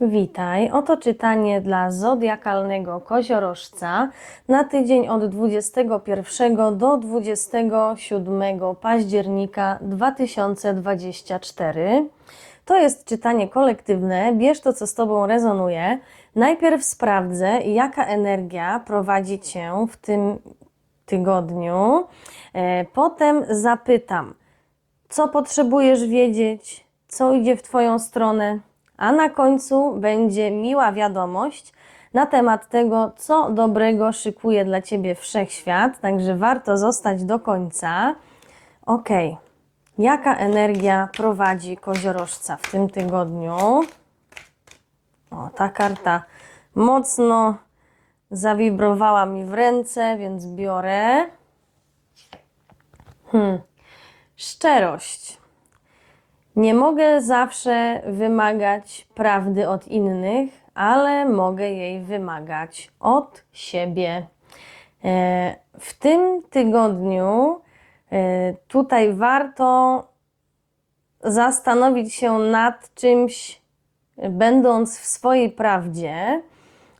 Witaj. Oto czytanie dla zodiakalnego koziorożca na tydzień od 21 do 27 października 2024. To jest czytanie kolektywne. Bierz to, co z Tobą rezonuje. Najpierw sprawdzę, jaka energia prowadzi Cię w tym tygodniu. E, Potem zapytam, co potrzebujesz wiedzieć, co idzie w Twoją stronę, a na końcu będzie miła wiadomość na temat tego, co dobrego szykuje dla Ciebie wszechświat, także warto zostać do końca. Ok, jaka energia prowadzi koziorożca w tym tygodniu? O, ta karta mocno zawibrowała mi w ręce, więc biorę. Hmm. Szczerość. Nie mogę zawsze wymagać prawdy od innych, ale mogę jej wymagać od siebie. E, W tym tygodniu e, tutaj warto zastanowić się nad czymś, będąc w swojej prawdzie.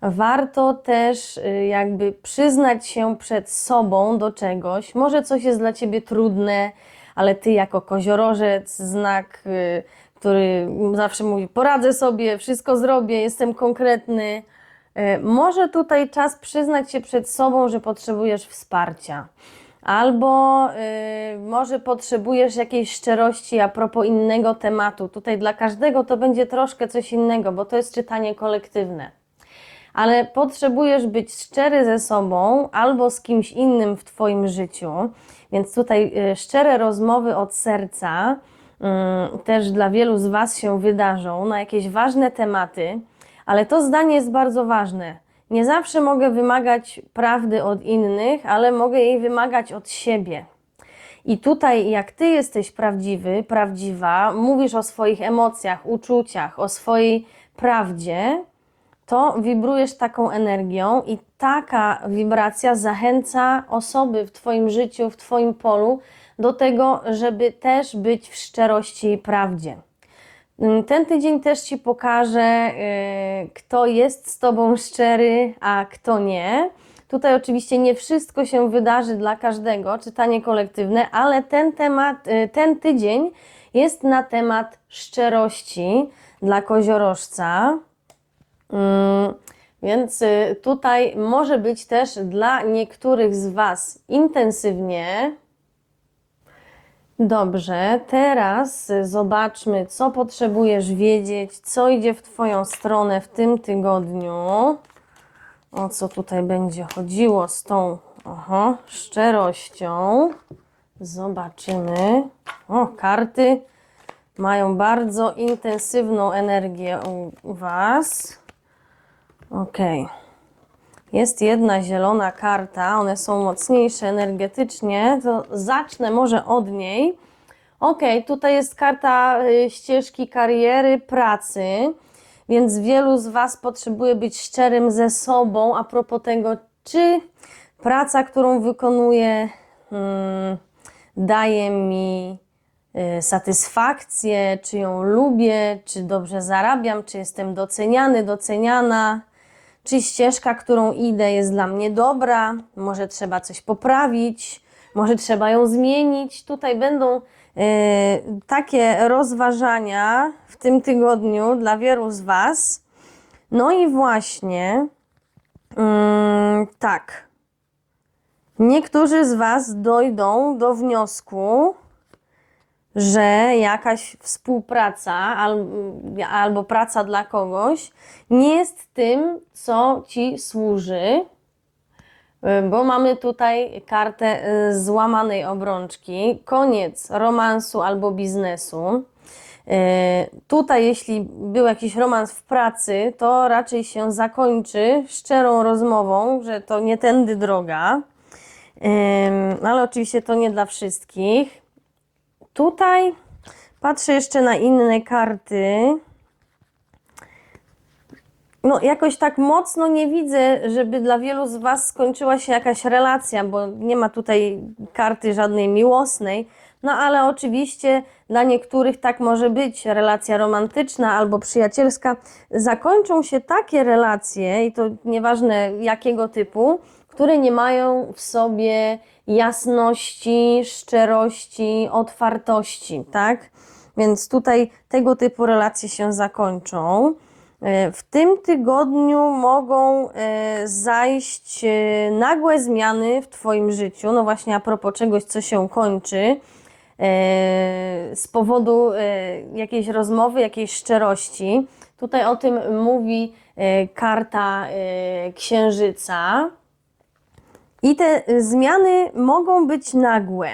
Warto też y, jakby przyznać się przed sobą do czegoś. Może coś jest dla ciebie trudne, ale ty jako koziorożec, znak, y, który zawsze mówi: poradzę sobie, wszystko zrobię, jestem konkretny. y, Może tutaj czas przyznać się przed sobą, że potrzebujesz wsparcia. Albo y, może potrzebujesz jakiejś szczerości a propos innego tematu. Tutaj dla każdego to będzie troszkę coś innego, bo to jest czytanie kolektywne ale potrzebujesz być szczery ze sobą albo z kimś innym w Twoim życiu. Więc tutaj y, szczere rozmowy od serca y, też dla wielu z Was się wydarzą na jakieś ważne tematy, ale to zdanie jest bardzo ważne. Nie zawsze mogę wymagać prawdy od innych, ale mogę jej wymagać od siebie. I tutaj, jak ty jesteś prawdziwy, prawdziwa, mówisz o swoich emocjach, uczuciach, o swojej prawdzie, to wibrujesz taką energią i taka wibracja zachęca osoby w Twoim życiu, w Twoim polu do tego, żeby też być w szczerości i prawdzie. Mm, Ten tydzień też Ci pokaże, yy, kto jest z Tobą szczery, a kto nie. Tutaj oczywiście nie wszystko się wydarzy dla każdego, czytanie kolektywne, ale ten temat, yy, ten tydzień jest na temat szczerości dla koziorożca. Mm, Więc y, tutaj może być też dla niektórych z Was intensywnie. Dobrze, teraz zobaczmy, co potrzebujesz wiedzieć, co idzie w Twoją stronę w tym tygodniu. O co tutaj będzie chodziło z tą oho, szczerością. Zobaczymy. O, karty mają bardzo intensywną energię u, u Was. Ok. Jest jedna zielona karta, one są mocniejsze energetycznie, to zacznę może od niej. Ok, tutaj jest karta y, ścieżki kariery, pracy, więc wielu z Was potrzebuje być szczerym ze sobą a propos tego, czy praca, którą wykonuję, hmm, daje mi y, satysfakcję, czy ją lubię, czy dobrze zarabiam, czy jestem doceniany, doceniana, czy ścieżka, którą idę, jest dla mnie dobra, może trzeba coś poprawić, może trzeba ją zmienić. Tutaj będą y, takie rozważania w tym tygodniu dla wielu z Was. No i właśnie, mm, tak. Niektórzy z Was dojdą do wniosku, że jakaś współpraca al, albo praca dla kogoś nie jest tym, co ci służy, y, bo mamy tutaj kartę y, złamanej obrączki, koniec romansu albo biznesu. Y, Tutaj, jeśli był jakiś romans w pracy, to raczej się zakończy szczerą rozmową, że to nie tędy droga. Ale oczywiście to nie dla wszystkich. Tutaj patrzę jeszcze na inne karty. No, jakoś tak mocno nie widzę, żeby dla wielu z Was skończyła się jakaś relacja, bo nie ma tutaj karty żadnej miłosnej. No ale oczywiście dla niektórych tak może być. Relacja romantyczna albo przyjacielska. Zakończą się takie relacje, i to nieważne jakiego typu, które nie mają w sobie jasności, szczerości, otwartości, tak? Więc tutaj tego typu relacje się zakończą. E, W tym tygodniu mogą e, zajść e, nagłe zmiany w Twoim życiu. No właśnie, a propos czegoś, co się kończy, z powodu jakiejś rozmowy, jakiejś szczerości. Tutaj o tym mówi karta księżyca. I te y, zmiany mogą być nagłe,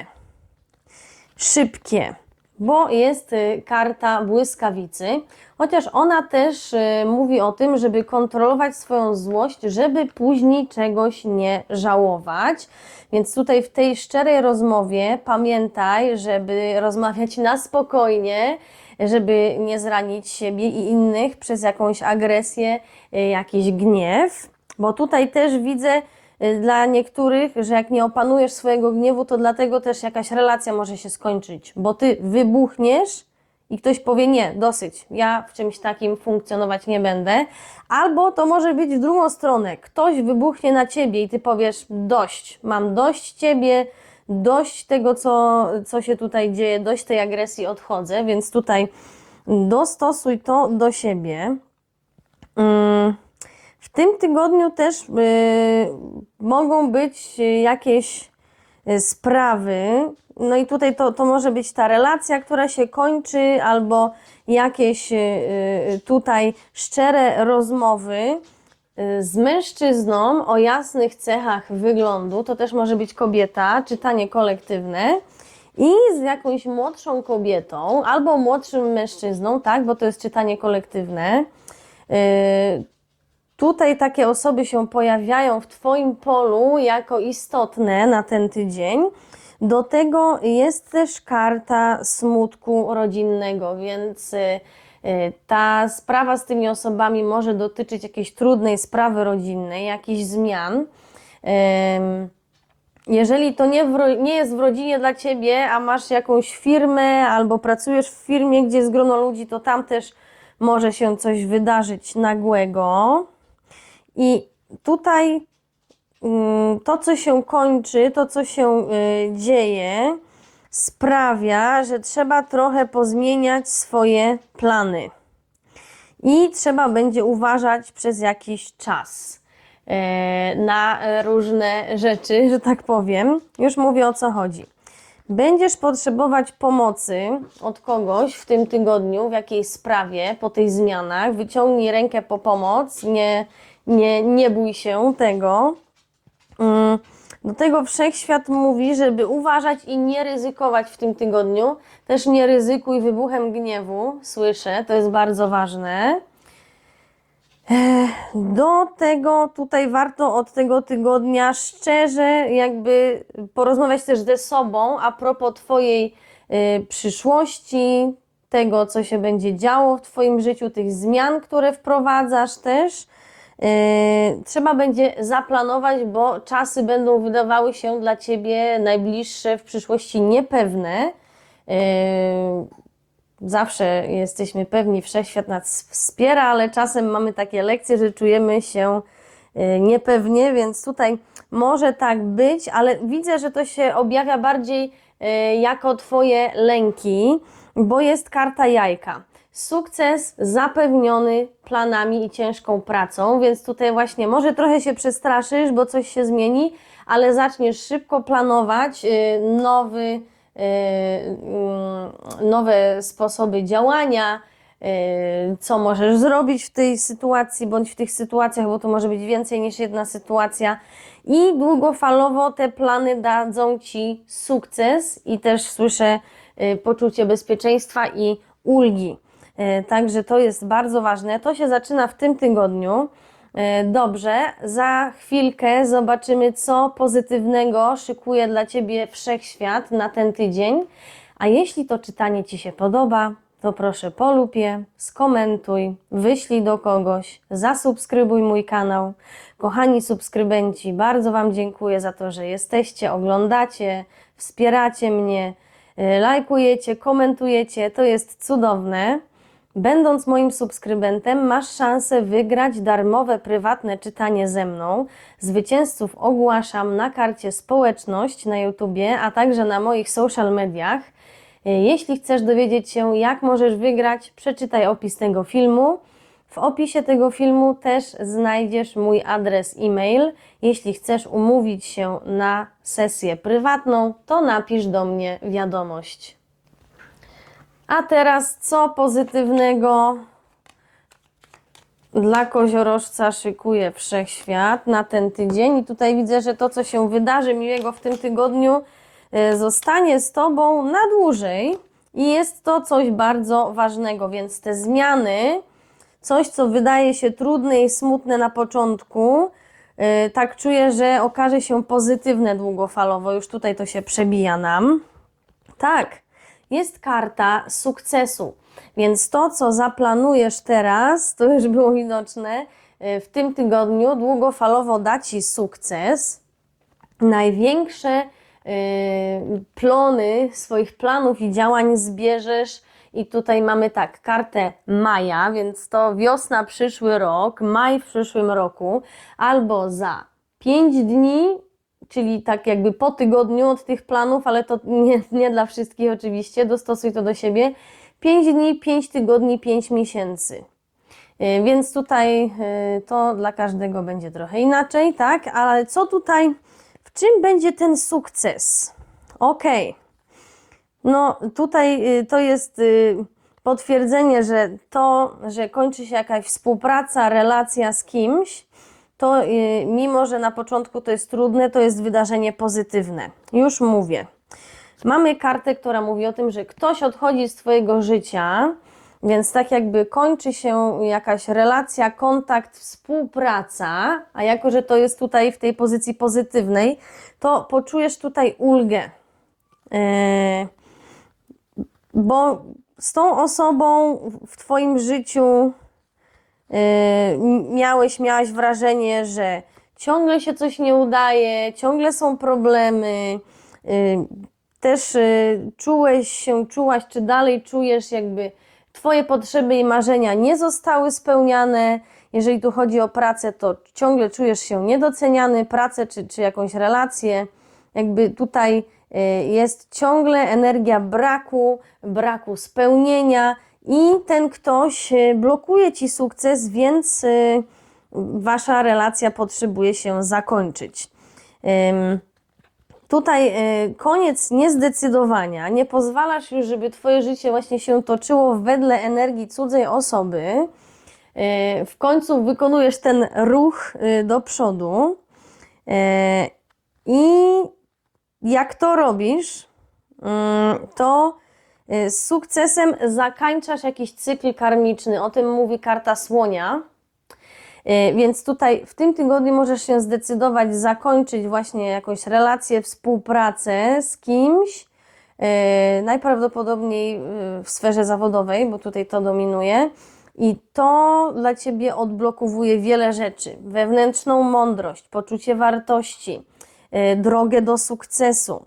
szybkie, bo jest y, karta błyskawicy, chociaż ona też y, mówi o tym, żeby kontrolować swoją złość, żeby później czegoś nie żałować. Więc tutaj w tej szczerej rozmowie pamiętaj, żeby rozmawiać na spokojnie, żeby nie zranić siebie i innych przez jakąś agresję, jakiś gniew, bo tutaj też widzę, dla niektórych, że jak nie opanujesz swojego gniewu, to dlatego też jakaś relacja może się skończyć, bo ty wybuchniesz i ktoś powie nie, dosyć, ja w czymś takim funkcjonować nie będę. Albo to może być w drugą stronę, ktoś wybuchnie na ciebie i ty powiesz dość, mam dość ciebie, dość tego, co, co się tutaj dzieje, dość tej agresji, odchodzę, więc tutaj dostosuj to do siebie. Mm. W tym tygodniu też y, mogą być y, jakieś y, sprawy. No i tutaj to, to może być ta relacja, która się kończy, albo jakieś tutaj szczere rozmowy z mężczyzną o jasnych cechach wyglądu. To też może być kobieta, czytanie kolektywne. I z jakąś młodszą kobietą albo młodszym mężczyzną, tak, bo to jest czytanie kolektywne. Tutaj takie osoby się pojawiają w Twoim polu jako istotne na ten tydzień. Do tego jest też karta smutku rodzinnego, więc y, ta sprawa z tymi osobami może dotyczyć jakiejś trudnej sprawy rodzinnej, jakichś zmian. Jeżeli to nie, w, nie jest w rodzinie dla Ciebie, a masz jakąś firmę albo pracujesz w firmie, gdzie jest grono ludzi, to tam też może się coś wydarzyć nagłego. I tutaj mm, to, co się kończy, to, co się y, dzieje, sprawia, że trzeba trochę pozmieniać swoje plany. I trzeba będzie uważać przez jakiś czas e, na różne rzeczy, że tak powiem. Już mówię o co chodzi. Będziesz potrzebować pomocy od kogoś w tym tygodniu, w jakiejś sprawie, po tych zmianach. Wyciągnij rękę po pomoc, nie, nie, nie bój się tego. Mm, Do tego wszechświat mówi, żeby uważać i nie ryzykować w tym tygodniu. Też nie ryzykuj wybuchem gniewu, słyszę, to jest bardzo ważne. Do tego tutaj warto od tego tygodnia szczerze jakby porozmawiać też ze sobą a propos Twojej y, przyszłości, tego co się będzie działo w Twoim życiu, tych zmian, które wprowadzasz też. Yy, trzeba będzie zaplanować, bo czasy będą wydawały się dla Ciebie najbliższe w przyszłości niepewne. Yy, zawsze jesteśmy pewni, wszechświat nas wspiera, ale czasem mamy takie lekcje, że czujemy się yy, niepewnie, więc tutaj może tak być, ale widzę, że to się objawia bardziej jako Twoje lęki, bo jest karta jajka. Sukces zapewniony planami i ciężką pracą, więc tutaj właśnie może trochę się przestraszysz, bo coś się zmieni, ale zaczniesz szybko planować yy, nowy, yy, yy, nowe sposoby działania, yy, co możesz zrobić w tej sytuacji bądź w tych sytuacjach, bo to może być więcej niż jedna sytuacja. I długofalowo te plany dadzą Ci sukces i też słyszę poczucie bezpieczeństwa i ulgi. E, Także to jest bardzo ważne. To się zaczyna w tym tygodniu. E, Dobrze, za chwilkę zobaczymy, co pozytywnego szykuje dla Ciebie wszechświat na ten tydzień. A jeśli to czytanie Ci się podoba, to proszę polub je, skomentuj, wyślij do kogoś, zasubskrybuj mój kanał. Kochani subskrybenci, bardzo Wam dziękuję za to, że jesteście, oglądacie, wspieracie mnie. y, lajkujecie, komentujecie, to jest cudowne. Będąc moim subskrybentem, masz szansę wygrać darmowe prywatne czytanie ze mną. Zwycięzców ogłaszam na karcie społeczność na YouTubie, a także na moich social mediach. Jeśli chcesz dowiedzieć się, jak możesz wygrać, przeczytaj opis tego filmu. W opisie tego filmu też znajdziesz mój adres e-mail. Jeśli chcesz umówić się na sesję prywatną, to napisz do mnie wiadomość. A teraz co pozytywnego dla koziorożca szykuje wszechświat na ten tydzień? I tutaj widzę, że to, co się wydarzy miłego w tym tygodniu, e, zostanie z Tobą na dłużej i jest to coś bardzo ważnego, więc te zmiany, coś, co wydaje się trudne i smutne na początku, e, tak czuję, że okaże się pozytywne długofalowo. Już tutaj to się przebija nam. Tak, jest karta sukcesu. Więc to, co zaplanujesz teraz, to już było widoczne y, w tym tygodniu, długofalowo da Ci sukces. Największe y, plony swoich planów i działań zbierzesz. I tutaj mamy tak, kartę maja, więc to wiosna przyszły rok, maj w przyszłym roku, albo za 5 dni, czyli tak jakby po tygodniu od tych planów, ale to nie, nie dla wszystkich oczywiście, dostosuj to do siebie. 5 dni, 5 tygodni, 5 miesięcy. Y, Więc tutaj y, to dla każdego będzie trochę inaczej, tak? Ale co tutaj, w czym będzie ten sukces? Okej. No tutaj y, to jest potwierdzenie, że to, że kończy się jakaś współpraca, relacja z kimś, to y, mimo, że na początku to jest trudne, to jest wydarzenie pozytywne. Już mówię. Mamy kartę, która mówi o tym, że ktoś odchodzi z Twojego życia, więc tak jakby kończy się jakaś relacja, kontakt, współpraca, a jako, że to jest tutaj w tej pozycji pozytywnej, to poczujesz tutaj ulgę. Yy, bo z tą osobą w Twoim życiu miałeś, miałaś wrażenie, że ciągle się coś nie udaje, ciągle są problemy. Yy, też yy, czułeś się, czułaś, czy dalej czujesz, jakby Twoje potrzeby i marzenia nie zostały spełniane. Jeżeli tu chodzi o pracę, to ciągle czujesz się niedoceniany, pracę czy, czy jakąś relację. Jakby tutaj y, jest ciągle energia braku, braku spełnienia i ten ktoś y, blokuje ci sukces, więc y, wasza relacja potrzebuje się zakończyć. Tutaj y, koniec niezdecydowania. Nie pozwalasz już, żeby Twoje życie właśnie się toczyło wedle energii cudzej osoby. W końcu wykonujesz ten ruch do przodu. I jak to robisz, to z sukcesem zakańczasz jakiś cykl karmiczny. O tym mówi karta słonia. Y, Więc tutaj w tym tygodniu możesz się zdecydować zakończyć właśnie jakąś relację, współpracę z kimś, y, najprawdopodobniej y, w sferze zawodowej, bo tutaj to dominuje. I to dla Ciebie odblokowuje wiele rzeczy. Wewnętrzną mądrość, poczucie wartości, y, drogę do sukcesu.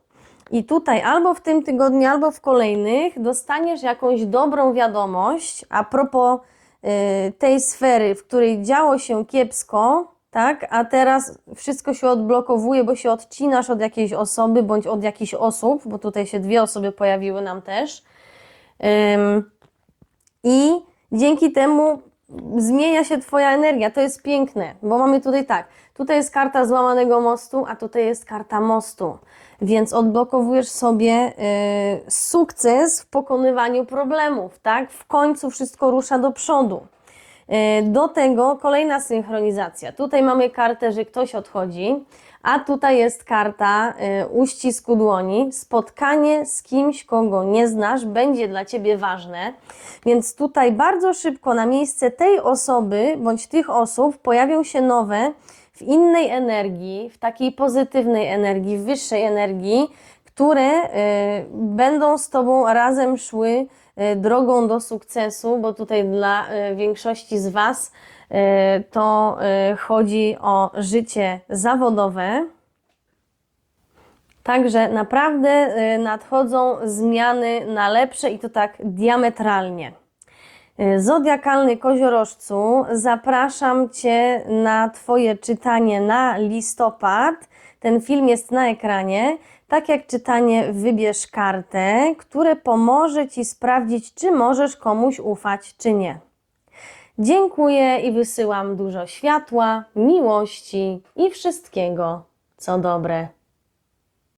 I tutaj albo w tym tygodniu, albo w kolejnych dostaniesz jakąś dobrą wiadomość a propos y, tej sfery, w której działo się kiepsko, tak? A teraz wszystko się odblokowuje, bo się odcinasz od jakiejś osoby bądź od jakichś osób, bo tutaj się dwie osoby pojawiły nam też. Ym, I dzięki temu zmienia się Twoja energia. To jest piękne, bo mamy tutaj tak. Tutaj jest karta złamanego mostu, a tutaj jest karta mostu. Więc odblokowujesz sobie y, sukces w pokonywaniu problemów, tak? W końcu wszystko rusza do przodu. Y, Do tego kolejna synchronizacja. Tutaj mamy kartę, że ktoś odchodzi, a tutaj jest karta y, uścisku dłoni. Spotkanie z kimś, kogo nie znasz, będzie dla ciebie ważne. Więc tutaj bardzo szybko na miejsce tej osoby bądź tych osób pojawią się nowe w innej energii, w takiej pozytywnej energii, w wyższej energii, które y, będą z Tobą razem szły y, drogą do sukcesu, bo tutaj dla większości z Was to y, chodzi o życie zawodowe. Także naprawdę y, nadchodzą zmiany na lepsze i to tak diametralnie. Zodiakalny koziorożcu, zapraszam Cię na Twoje czytanie na listopad. Ten film jest na ekranie. Tak jak czytanie, wybierz kartę, które pomoże Ci sprawdzić, czy możesz komuś ufać, czy nie. Dziękuję i wysyłam dużo światła, miłości i wszystkiego, co dobre.